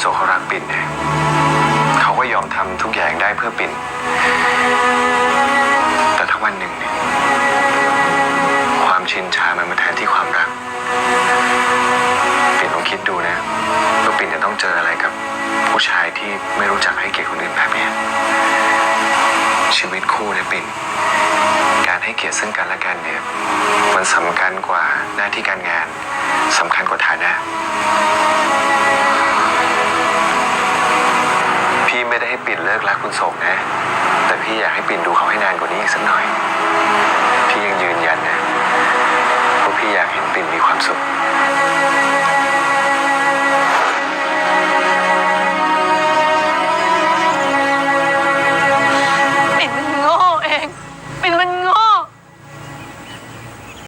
โซเขารักปิ่นเนี่ยเขาก็ยอมทำทุกอย่างได้เพื่อปิ่น แต่ถ้าวันหนึ่งเนี่ยความชินชามันมาแทนที่ความรัก ปิ่นลองคิดดูนะว่าปิ่นจะต้องเจออะไรกับผู้ชายที่ไม่รู้จักให้เกียรติคนอื่นแบบนี้ชีวิตคู่เนี่ยปิ่นการให้เกียรติซึ่งกันและกันเนี่ยมันสำคัญกว่าหน้าที่การงานสำคัญกว่า กรักคุณโศกนะ แต่พี่อยากให้ปิ่นดูเขาให้นานกว่านี้อีกสักหน่อย พี่ยังยืนยันนะว่าพี่อยากเห็นปิ่นมีความสุขปิ่นมันโง่เองปิ่นมันโง่